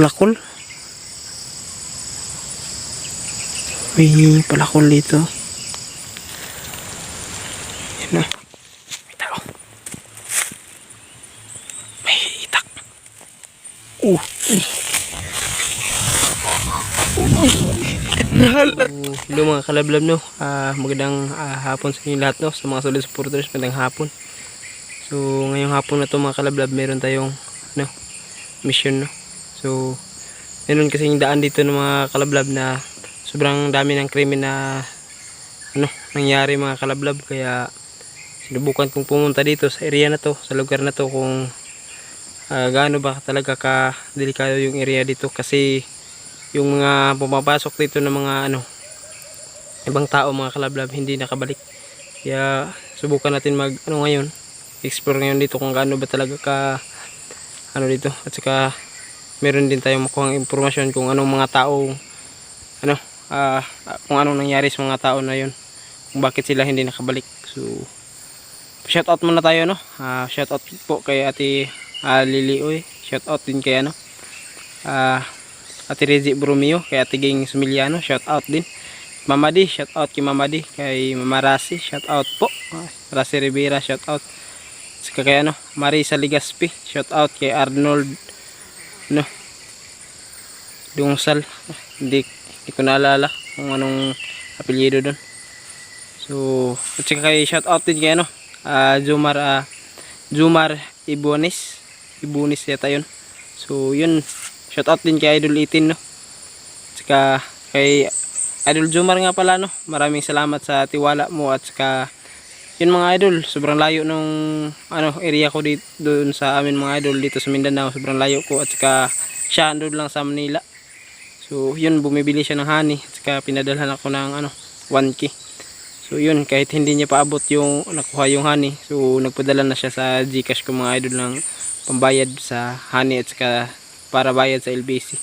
palakol. May palakol dito. Yan na. May tao. May itak. Uh. Hello mga kalablab no. Ah, magandang ah, hapon sa inyo lahat no. Sa mga solid supporters, magandang hapon. So, ngayong hapon na to mga kalablab, meron tayong ano, mission no. So, meron kasing daan dito ng mga kalablab na sobrang dami ng krimen na ano, nangyari mga kalablab. Kaya sinubukan kong pumunta dito sa area na to, sa lugar na to kung ah, gaano ba talaga ka delikado yung area dito. Kasi yung mga pumapasok dito ng mga ano ibang tao mga kalablab hindi nakabalik. Kaya subukan natin mag ano ngayon explore ngayon dito kung gaano ba talaga ka ano dito at saka meron din tayong makuhang impormasyon kung anong mga tao ano ah, kung anong nangyari sa mga tao na yun kung bakit sila hindi nakabalik so shout out muna tayo no Ah, shout out po kay ate ah, Lily Oy shout out din kay ano ah Ate Rezi Bromeo, kay Ate Ging Sumiliano, shout out din. Mama Di, shout out kay Mama Di, kay Mama Rasi, shout out po. Ah, Rasi Rivera, shout out. Saka kay ano, Marisa Ligaspi, shout out kay Arnold no. Dungsal, hindi, hindi ko naalala kung anong apelyido doon. So, at saka kay shout out din kay ano, ah, Jumar ah, Jumar Ibonis. Ibonis yata yun. So, yun, Shout out din kay Idol 18 no. Tsaka kay Idol Jumar nga pala no. Maraming salamat sa tiwala mo at saka yun mga idol, sobrang layo nung ano area ko dito doon sa amin mga idol dito sa Mindanao, sobrang layo ko at saka siya andun lang sa Manila. So yun bumibili siya ng honey at saka pinadalhan ako ng ano 1k. So yun kahit hindi niya paabot yung nakuha yung honey, so nagpadala na siya sa GCash ko mga idol ng pambayad sa honey at saka para bayad sa LBC.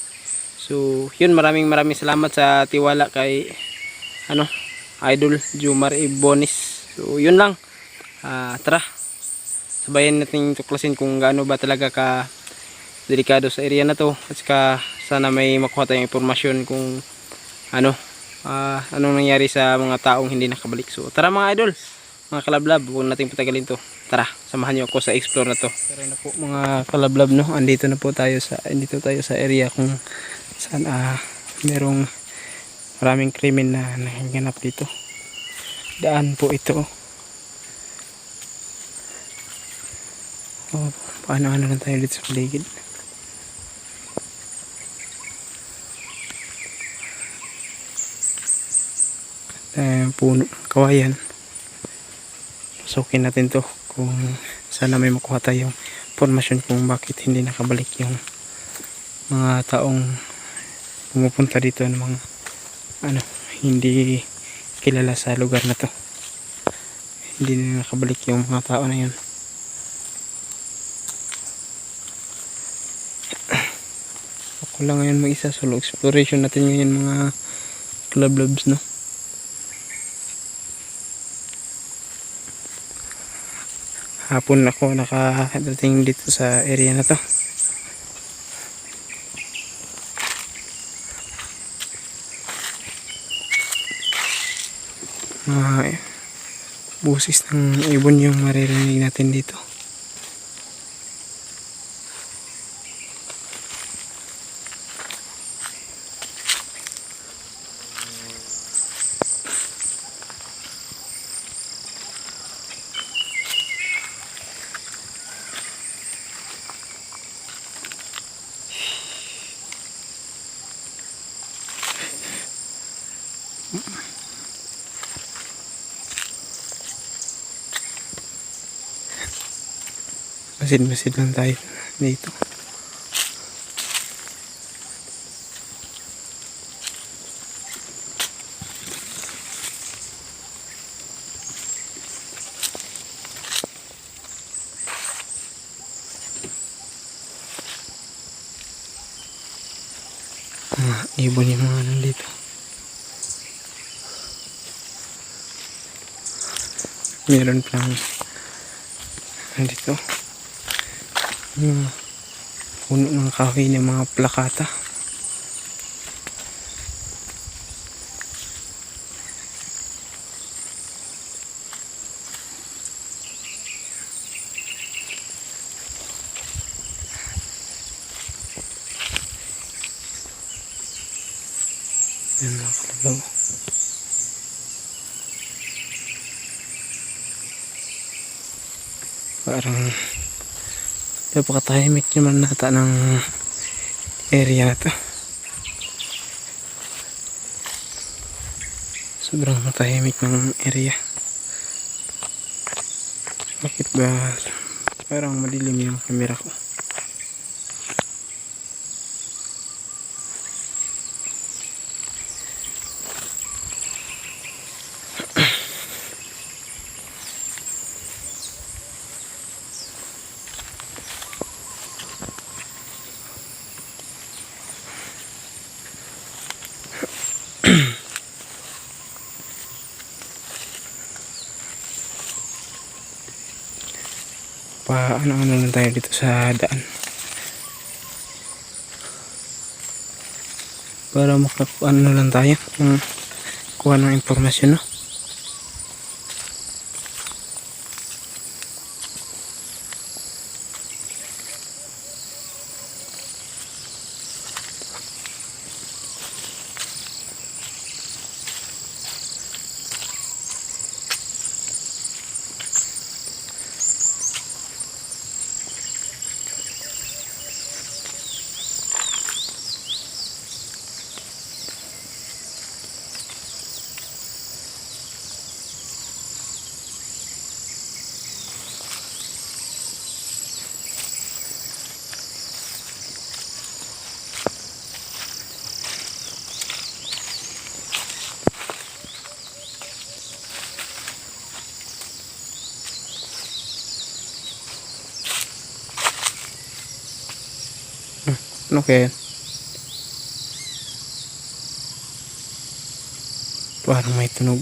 So, yun maraming maraming salamat sa tiwala kay ano, Idol Jumar Ibonis. So, yun lang. Ah, tara. Sabayan natin tuklasin kung gaano ba talaga ka delikado sa area na to. At saka sana may makuha tayong impormasyon kung ano, ah, anong nangyari sa mga taong hindi nakabalik. So, tara mga idol. Mga kalablab, huwag natin patagalin to. Tara, samahan niyo ako sa explore na to. Tara na po mga kalablab no. Andito na po tayo sa andito tayo sa area kung saan ah merong maraming krimen na nanganganap dito. Daan po ito. Oh, paano ano lang tayo dito sa paligid. Eh, puno, kawayan pasukin natin to kung sana may makuha tayong informasyon kung bakit hindi nakabalik yung mga taong pumupunta dito ng mga ano hindi kilala sa lugar na to. Hindi na nakabalik yung mga tao na yun. Ako lang ngayon mag isa solo exploration natin ngayon mga club labs no? Hapon ako nakadating dito sa area na to mga busis ng ibon yung maririnig natin dito masid-masid lang tayo dito. Mga ibon yung mga nandito meron pang nandito Hmm. puno ng kahoy ng mga plakata. Yan mga kalalaw. Parang napakatahimik naman nata ng area na to. Sobrang tahimik ng area. Bakit ba parang madilim yung camera ko? Pa ano ano lang tayo dito sa daan. Para maka ano lang tayo um, kuha ng impormasyon no yan? parang may tunog.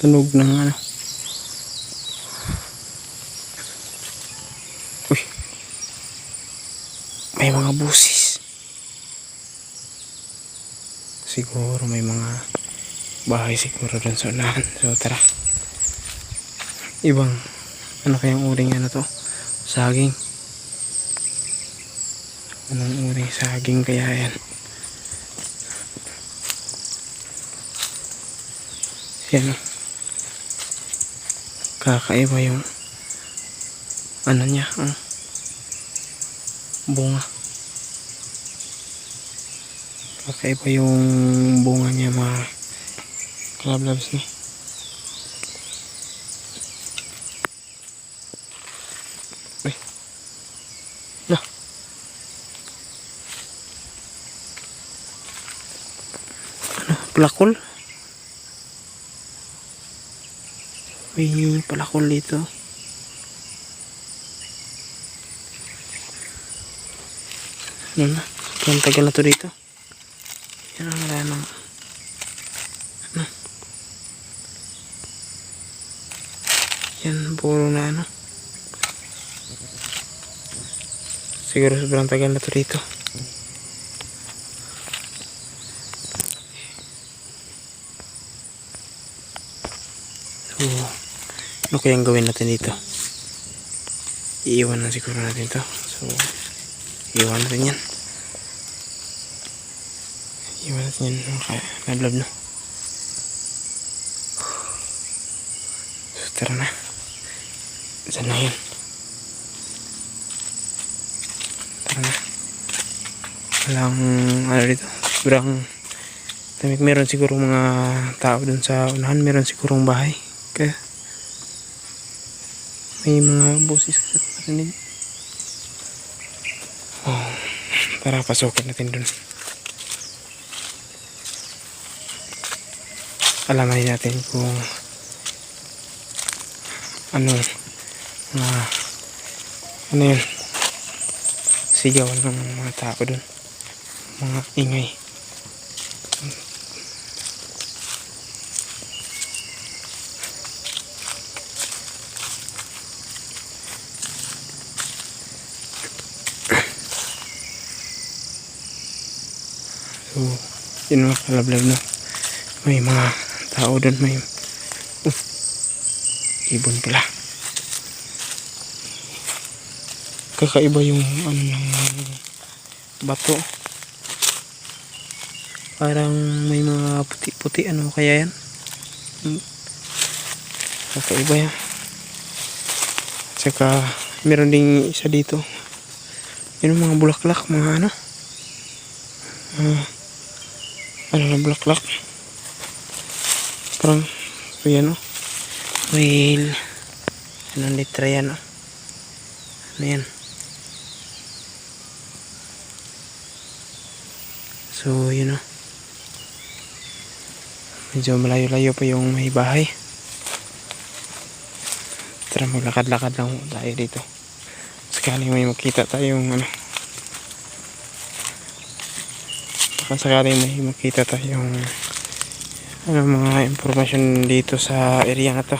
Tunog ng ano. Uy. May mga busis. Siguro may mga bahay siguro dun sa unahan. So tara. Ibang ano kayang uring ano to? Saging anong uring saging kaya yan yan. Kakaiba yung ano niya ang bunga. Kakaiba yung bunga niya mga kalablabs ni Uy. Palakol? May palakol dito. Ano na? Sobrang tagal na to dito. Yan ang wala nang... Ano? Yan, puro na ano. Siguro sobrang tagal na to dito. So, ano kayang gawin natin dito? Iiwan na siguro natin to. So, iiwan natin yan. Iiwan natin yan. Okay, nablab no. So, tara na. Saan na yun? Tara na. Walang, ano dito, sobrang tamik. Meron siguro mga tao dun sa unahan. Meron sigurong bahay. Kaya, may mga boses kasi marinig. Oh, tara, pasukin natin dun. Alaman natin kung ano mga ano yun sigaw ng mga tao dun mga ingay So, yun mga kalablag no. May mga tao doon. May uh, ibon pala. Kakaiba yung ano ng bato. Parang may mga puti-puti. Ano kaya yan? Hmm. Kakaiba yan. Tsaka meron ding isa dito. Yun mga bulaklak, mga ano. Ah, ano na bulaklak. Parang, so yan o. Whale. Anong litra yan o. Ano yan? So, yun o. Medyo malayo-layo pa yung may bahay. Tara, maglakad-lakad lang tayo dito. Sakaling may makita tayong ano. Baka sakaling may makita tayong ano, mga impormasyon dito sa area na to.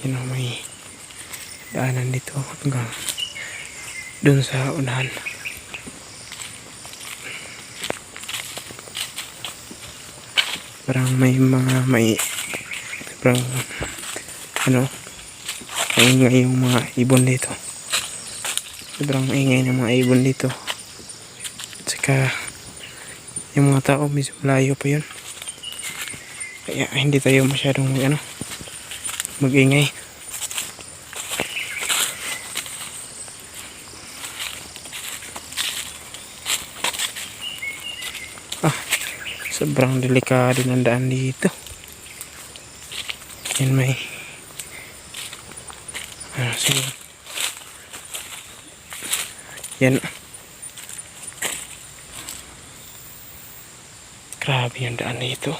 Yun o, may daanan dito hanggang dun sa unahan. Parang may mga may parang ano maingay yung mga ibon dito sobrang maingay ng mga ibon dito at saka yung mga tao medyo malayo pa yun kaya hindi tayo masyadong ano magingay ah sobrang delikado ng daan dito yan may ano siguro yan. Grabe yung daan dito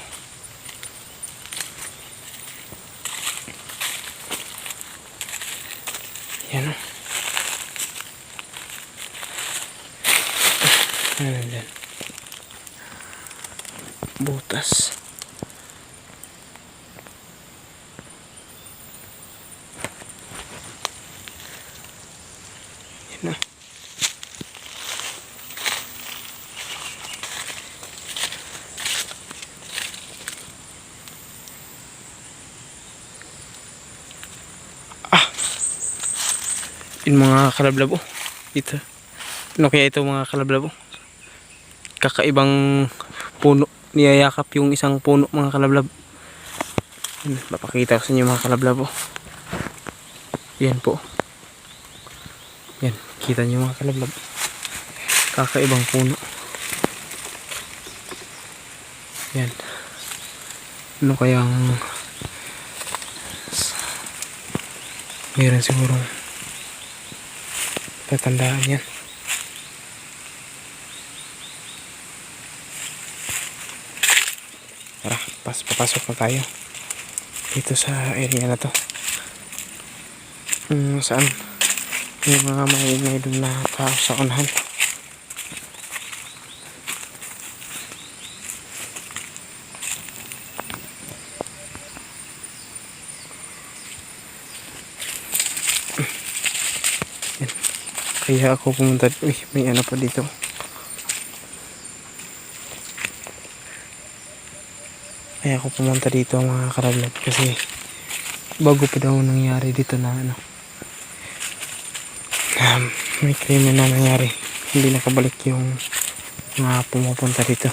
yan. O ano dyan? Butas. Yan Yung mga kalablabo. Ito. Ano kaya ito mga kalablabo? Kakaibang puno. Niyayakap yung isang puno mga kalablab. Yan, Papakita ko sa inyo mga kalablabo. Yan po. Yan, kita niyo mga kalablab. Kakaibang puno. Yan. Ano kayang meron siguro tatandaan yan. Tara, pas papasok na tayo dito sa area na to. Hmm, saan? May mga maingay doon na tao sa unahan. Kaya ako pumunta. Uy, may ano pa dito. Kaya ako pumunta dito mga karablat kasi bago pa daw nangyari dito na ano. Um, may krimen na nangyari. Hindi nakabalik yung mga pumupunta dito.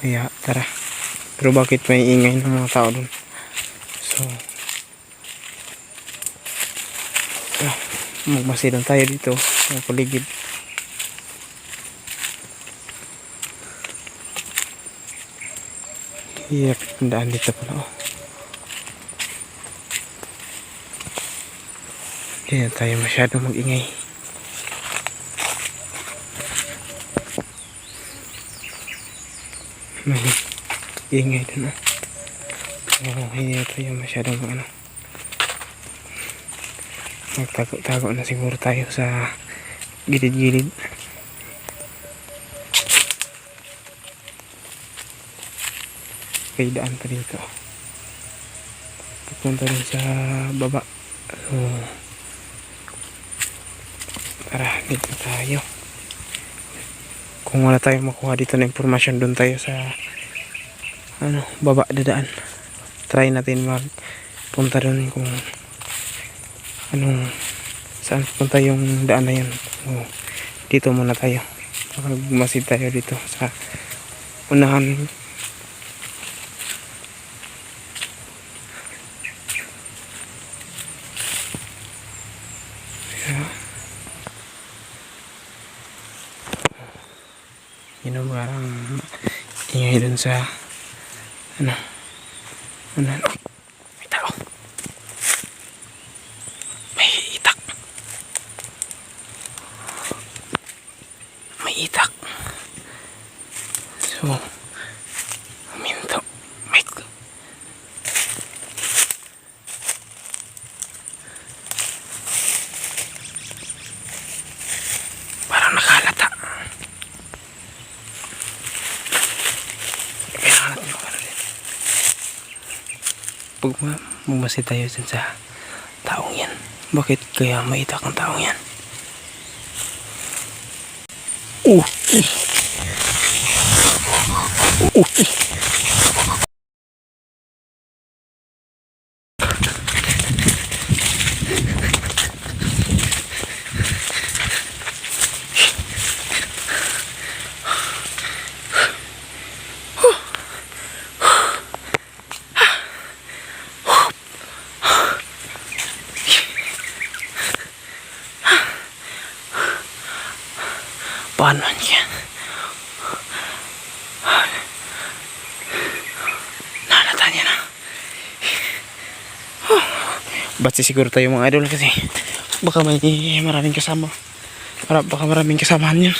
Kaya tara. Pero bakit may ingay ng mga tao dun? So magmasidang tayo dito sa paligid hirap yung daan dito pala oh Hindi na tayo masyadong mag-ingay. Ingay dun ah. Oo, hindi na tayo masyadong mag ano. Magtago-tago na siguro tayo sa gilid-gilid. May daan pa dito. Pupunta rin sa baba. So, Tara, dito tayo. Kung wala tayong makuha dito na impormasyon, doon tayo sa ano, baba dadaan. Try natin magpunta doon kung anong saan punta yung daan na yun. So, dito muna tayo. Magmasid tayo dito sa unahan. Yun ang parang ingay dun sa ano unahan. Pag ma- magmasid tayo dun sa taong yan. Bakit kaya maitak ang taong yan? Uh! eh. Uh! Ba't siguro tayo mga idol kasi baka may maraming kasama. Para baka maraming kasamahan yun.